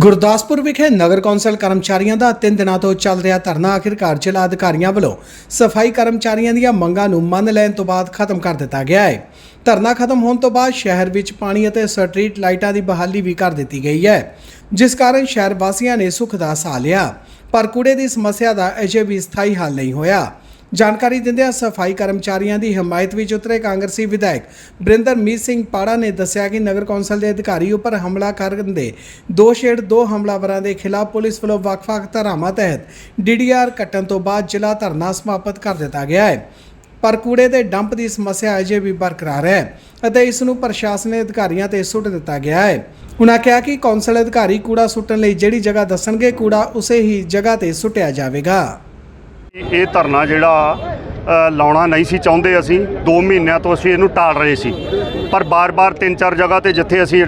ਗੁਰਦਾਸਪੁਰ ਵਿਖੇ ਨਗਰ ਕੌਂਸਲ ਕਰਮਚਾਰੀਆਂ ਦਾ 3 ਦਿਨਾਂ ਤੋਂ ਚੱਲ ਰਿਹਾ ਧਰਨਾ। ਆਖਿਰਕਾਰ ਜ਼ਿਲ੍ਹਾ ਅਧਿਕਾਰੀਆਂ ਵੱਲੋਂ ਸਫ਼ਾਈ ਕਰਮਚਾਰੀਆਂ ਦੀਆਂ ਮੰਗਾਂ ਨੂੰ ਮੰਨ ਲੈਣ ਤੋਂ ਬਾਅਦ ਖਤਮ ਕਰ ਦਿੱਤਾ ਗਿਆ ਹੈ। ਧਰਨਾ ਖਤਮ ਹੋਣ ਤੋਂ ਬਾਅਦ ਸ਼ਹਿਰ ਵਿੱਚ ਪਾਣੀ ਅਤੇ ਸਟਰੀਟ ਲਾਈਟਾਂ ਦੀ ਬਹਾਲੀ ਵੀ ਕਰ ਦਿੱਤੀ ਗਈ ਹੈ, ਜਿਸ ਕਾਰਨ ਸ਼ਹਿਰ ਵਾਸੀਆਂ ਨੇ ਸੁੱਖ ਦਾ ਸਾਹ ਲਿਆ। ਪਰ ਕੂੜੇ ਦੀ ਸਮੱਸਿਆ ਦਾ ਅਜੇ ਵੀ ਸਥਾਈ ਹੱਲ ਨਹੀਂ ਹੋਇਆ। ਜਾਣਕਾਰੀ ਦਿੰਦਿਆਂ ਸਫ਼ਾਈ ਕਰਮਚਾਰੀਆਂ ਦੀ ਹਮਾਇਤ ਵਿੱਚ ਉਤਰੇ ਕਾਂਗਰਸੀ ਵਿਧਾਇਕ ਬ੍ਰਿੰਦਰਮੀਤ ਸਿੰਘ ਪਾੜਾ ਨੇ ਦੱਸਿਆ ਕਿ ਨਗਰ ਕੌਂਸਲ ਦੇ ਅਧਿਕਾਰੀ ਉੱਪਰ ਹਮਲਾ ਕਰਨ ਦੇ ਦੋਸ਼ੇੜ ਦੋ ਹਮਲਾਵਰਾਂ ਦੇ ਖਿਲਾਫ ਪੁਲਿਸ ਵੱਲੋਂ ਵੱਖ-ਵੱਖ ਧਾਰਾਵਾਂ ਤਹਿਤ ਡੀਡੀਆਰ ਕੱਟਣ ਤੋਂ ਬਾਅਦ ਜ਼ਿਲ੍ਹਾ ਧਰਨਾ ਸਮਾਪਤ ਕਰ ਦਿੱਤਾ ਗਿਆ ਹੈ। ਪਰ ਕੂੜੇ ਦੇ ਡੰਪ ਦੀ ਸਮੱਸਿਆ ਅਜੇ ਵੀ ਬਰਕਰਾਰ ਹੈ ਅਤੇ ਇਸ ਨੂੰ ਪ੍ਰਸ਼ਾਸਨਿਕ ਅਧਿਕਾਰੀਆਂ ਤੇ ਸੁੱਟ ਦਿੱਤਾ ਗਿਆ ਹੈ। ਉਨ੍ਹਾਂ ਕਿਹਾ ਕਿ ਕੌਂਸਲ ਅਧਿਕਾਰੀ ਕੂੜਾ ਸੁੱਟਣ ਲਈ ਜਿਹੜੀ ਜਗ੍ਹਾ ਦੱਸਣਗੇ, ਕੂੜਾ ਉਸੇ ਹੀ ਜਗ੍ਹਾ ਤੇ ਸੁੱਟਿਆ ਜਾਵੇਗਾ। ਇਹ ਧਰਨਾ ਜਿਹੜਾ ਲਾਉਣਾ ਨਹੀਂ ਸੀ ਚਾਹੁੰਦੇ ਅਸੀਂ। 2 ਮਹੀਨਿਆਂ ਤੋਂ ਅਸੀਂ ਇਹਨੂੰ ਟਾਲ ਰਹੇ ਸੀ। ਪਰ ਬਾਰ-ਬਾਰ ਤਿੰਨ ਚਾਰ ਜਗ੍ਹਾ ਤੇ ਜਿੱਥੇ ਅਸੀਂ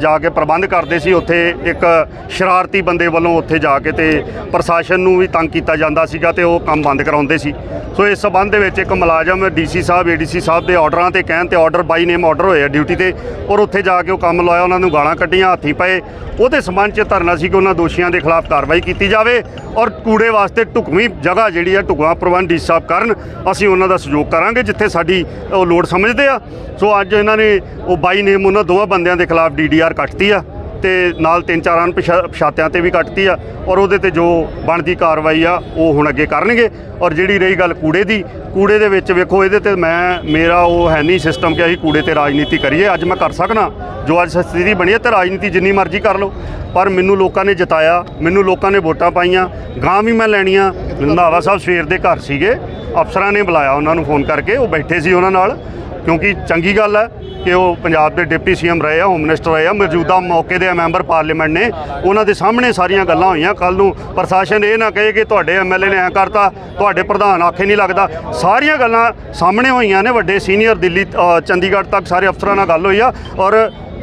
ਜਾ ਕੇ ਪ੍ਰਬੰਧ ਕਰਦੇ ਸੀ, ਉੱਥੇ ਇੱਕ ਸ਼ਰਾਰਤੀ ਬੰਦੇ ਵੱਲੋਂ ਉੱਥੇ ਜਾ ਕੇ ਤੇ ਪ੍ਰਸ਼ਾਸਨ ਨੂੰ ਵੀ ਤੰਗ ਕੀਤਾ ਜਾਂਦਾ ਸੀਗਾ ਤੇ ਉਹ ਕੰਮ ਬੰਦ ਕਰਾਉਂਦੇ ਸੀ। ਸੋ ਇਸ ਸਬੰਧ ਦੇ ਵਿੱਚ ਇੱਕ ਮੁਲਾਜ਼ਮ ਡੀਸੀ ਸਾਹਿਬ, ਏਡੀਸੀ ਸਾਹਿਬ ਦੇ ਆਰਡਰਾਂ ਤੇ ਕਹਿਣ ਤੇ ਆਰਡਰ ਬਾਈ ਨੇਮ ਆਰਡਰ ਹੋਏ ਆ ਡਿਊਟੀ ਤੇ ਔਰ ਉੱਥੇ ਜਾ ਕੇ ਉਹ ਕੰਮ ਲਾਇਆ, ਉਹਨਾਂ ਨੂੰ ਗਾਲਾਂ ਕੱਢੀਆਂ, ਹੱਥੀ ਪਏ। ਉਹਦੇ ਸਬੰਧ 'ਚ ਧਰਨਾ ਸੀ ਕਿ ਉਹਨਾਂ ਦੋਸ਼ੀਆਂ ਦੇ ਖਿਲਾਫ ਕਾਰਵਾਈ ਕੀਤੀ ਜਾਵੇ ਔਰ ਕੂੜੇ ਵਾਸਤੇ ਢੁਕਵੀਂ ਜਗ੍ਹਾ ਜਿਹੜੀ ਆ ਢੁਕਵਾਂ ਪ੍ਰਬੰਧ ਡੀ ਸਾਹਿਬ ਕਰਨ ਅਸੀਂ ਉਹਨਾਂ ਦਾ ਸਹਿਯੋਗ ਕਰਾਂਗੇ ਜਿੱਥੇ ਸਾਡੀ ਉਹ ਲੋੜ ਸਮਝਦੇ ਆ। ਸੋ ਅੱਜ ਇਹਨਾਂ ਨੇ ਉਹ ਬਾਈ ਨੇਮ ਉਹਨਾਂ ਦੋਵਾਂ ਬੰਦਿਆਂ ਦੇ ਖਿਲਾਫ ਡੀਡੀਆਰ ਕੱਟਤੀ ਆ ਤੇ ਨਾਲ ਤਿੰਨ ਚਾਰ ਅਣਪਛਾਤਿਆਂ ਤੇ ਵੀ ਕੱਟਤੀ ਆ ਔਰ ਉਹਦੇ ਤੇ ਜੋ ਬਣਦੀ ਕਾਰਵਾਈ ਆ, ਉਹ ਹੁਣ ਅੱਗੇ ਕਰਨਗੇ। ਔਰ ਜਿਹੜੀ ਰਹੀ ਗੱਲ ਕੂੜੇ ਦੀ, ਕੂੜੇ ਦੇ ਵਿੱਚ ਵੇਖੋ ਇਹਦੇ ਤੇ ਮੈਂ, ਮੇਰਾ ਉਹ ਹੈ ਨਹੀਂ ਸਿਸਟਮ ਕਿ ਅਸੀਂ ਕੂੜੇ ਤੇ ਰਾਜਨੀਤੀ ਕਰੀਏ। ਅੱਜ ਮੈਂ ਕਰ ਸਕਣਾ ਜੋ ਅੱਜ ਸਥਿਤੀ ਬਣੀ ਹੈ ਤੇ ਰਾਜਨੀਤੀ ਜਿੰਨੀ ਮਰਜ਼ੀ ਕਰ ਲਓ। ਪਰ ਮੈਨੂੰ ਲੋਕਾਂ ਨੇ ਜਿਤਾਇਆ, ਮੈਨੂੰ ਲੋਕਾਂ ਨੇ ਵੋਟਾਂ ਪਾਈਆਂ ਗਾਂ ਵੀ ਮੈਂ ਲੈਣੀਆਂ। ਰੰਧਾਵਾ ਸਾਹਿਬ ਸਵੇਰ ਦੇ ਘਰ ਸੀਗੇ। ਅਫਸਰਾਂ ਨੇ ਬੁਲਾਇਆ ਉਹਨਾਂ ਨੂੰ ਫੋਨ ਕਰਕੇ, ਉਹ ਬੈਠੇ ਸੀ ਉਹਨਾਂ ਨਾਲ, ਕਿਉਂਕਿ ਚੰਗੀ ਗੱਲ ਹੈ ਕਿ ਉਹ ਪੰਜਾਬ ਦੇ ਡਿਪਟੀ ਸੀਐਮ ਰਹੇ ਆ, ਹੋਮ ਮਿਨਿਸਟਰ ਰਹੇ ਆ, ਮੌਜੂਦਾ ਮੌਕੇ ਦੇ ਮੈਂਬਰ ਪਾਰਲੀਮੈਂਟ ਨੇ, ਉਹਨਾਂ ਦੇ ਸਾਹਮਣੇ ਸਾਰੀਆਂ ਗੱਲਾਂ ਹੋਈਆਂ। ਕੱਲ ਨੂੰ ਪ੍ਰਸ਼ਾਸਨ ਇਹ ਨਾ ਕਹੇ ਕਿ ਤੁਹਾਡੇ ਐਮਐਲਏ ਨੇ ਐ ਕਰਤਾ, ਤੁਹਾਡੇ ਪ੍ਰਧਾਨ ਆਖੇ ਨਹੀਂ ਲੱਗਦਾ। ਸਾਰੀਆਂ ਗੱਲਾਂ ਸਾਹਮਣੇ ਹੋਈਆਂ ਨੇ, ਵੱਡੇ ਸੀਨੀਅਰ ਦਿੱਲੀ ਚੰਡੀਗੜ੍ਹ ਤੱਕ ਸਾਰੇ ਅਫਸਰਾਂ ਨਾਲ ਗੱਲ ਹੋਈ ਆ ਔਰ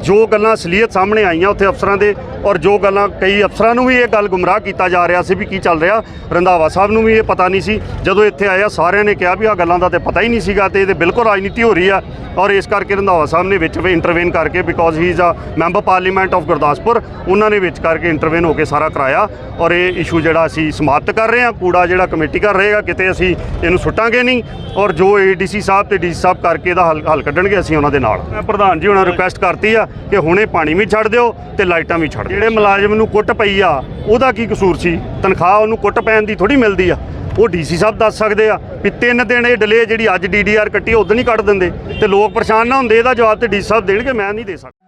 ਜੋ ਗੱਲਾਂ ਅਸਲੀਅਤ ਸਾਹਮਣੇ ਆਈਆਂ ਉੱਥੇ ਅਫਸਰਾਂ ਦੇ ਔਰ ਜੋ ਗੱਲਾਂ ਕਈ ਅਫਸਰਾਂ ਨੂੰ ਵੀ ਇਹ ਗੱਲ ਗੁੰਮਰਾਹ ਕੀਤਾ ਜਾ ਰਿਹਾ ਸੀ ਵੀ ਕੀ ਚੱਲ ਰਿਹਾ ਰੰਧਾਵਾ ਸਾਹਿਬ ਨੂੰ ਵੀ ਇਹ ਪਤਾ ਨਹੀਂ ਸੀ। ਜਦੋਂ ਇੱਥੇ ਆਇਆ ਸਾਰਿਆਂ ਨੇ ਕਿਹਾ ਵੀ ਆ ਗੱਲਾਂ ਦਾ ਤੇ ਪਤਾ ਹੀ ਨਹੀਂ ਸੀਗਾ ਤੇ ਇਹਦੇ ਬਿਲਕੁਲ ਰਾਜਨੀਤੀ ਹੋ ਰਹੀ ਆ ਔਰ ਇਸ ਕਰਕੇ ਰੰਧਾਵਾ ਸਾਹਿਬ ਨੇ ਵਿੱਚ ਵੀ ਇੰਟਰਵੇਨ ਕਰਕੇ because he is a member parliament of Gurdaspur ਉਹਨਾਂ ਨੇ ਵਿੱਚ ਕਰਕੇ ਇੰਟਰਵੇਨ ਹੋ ਕੇ ਸਾਰਾ ਕਰਾਇਆ ਔਰ ਇਹ ਇਸ਼ੂ ਜਿਹੜਾ ਅਸੀਂ ਸਮਾਪਤ ਕਰ ਰਹੇ ਹਾਂ ਕੂੜਾ ਜਿਹੜਾ ਕਮੇਟੀ ਕਰ ਰਹੇਗਾ ਕਿਤੇ ਅਸੀਂ ਇਹਨੂੰ ਸੁੱਟਾਂਗੇ ਨਹੀਂ ਔਰ ਜੋ ਏਡੀਸੀ ਸਾਹਿਬ ਤੇ ਡੀਸੀ ਸਾਹਿਬ ਕਰਕੇ ਇਹਦਾ ਹੱਲ ਕੱਢਣਗੇ ਅਸੀਂ ਉਹਨਾਂ ਦੇ ਨਾਲ। ਮੈਂ ਪ੍ਰਧਾਨ ਜੀ ਉਹਨਾਂ ਰਿਕੁਐਸਟ ਕਰਤੀ ਆ ਕਿ ਹੁਣੇ ਪਾਣੀ ਵੀ ਛੱਡ ਦਿਓ ਤੇ ਲਾਈਟਾਂ ਵੀ ਛੱਡ ਦਿਓ। ਜਿਹੜੇ ਮੁਲਾਜ਼ਮ ਨੂੰ ਕੁੱਟ ਪਈ ਆ, ਉਹਦਾ ਕੀ ਕਸੂਰ ਸੀ? ਤਨਖਾਹ ਉਹਨੂੰ ਕੁੱਟ ਪੈਣ ਦੀ ਥੋੜੀ ਮਿਲਦੀ ਆ। ਉਹ ਡੀਸੀ ਸਾਹਿਬ ਦੱਸ ਸਕਦੇ ਆ ਵੀ ਤਿੰਨ ਦਿਨ ਇਹ ਡਿਲੇ ਜਿਹੜੀ ਅੱਜ ਡੀਡੀਆਰ ਕੱਟੀ ਉਦੋਂ ਨਹੀਂ ਕੱਢ ਦਿੰਦੇ ਤੇ ਲੋਕ ਪਰੇਸ਼ਾਨ ਨਾ ਹੁੰਦੇ, ਇਹਦਾ ਜਵਾਬ ਤੇ ਡੀਸੀ ਸਾਹਿਬ ਦੇਣਗੇ, ਮੈਂ ਨਹੀਂ ਦੇ ਸਕਦਾ।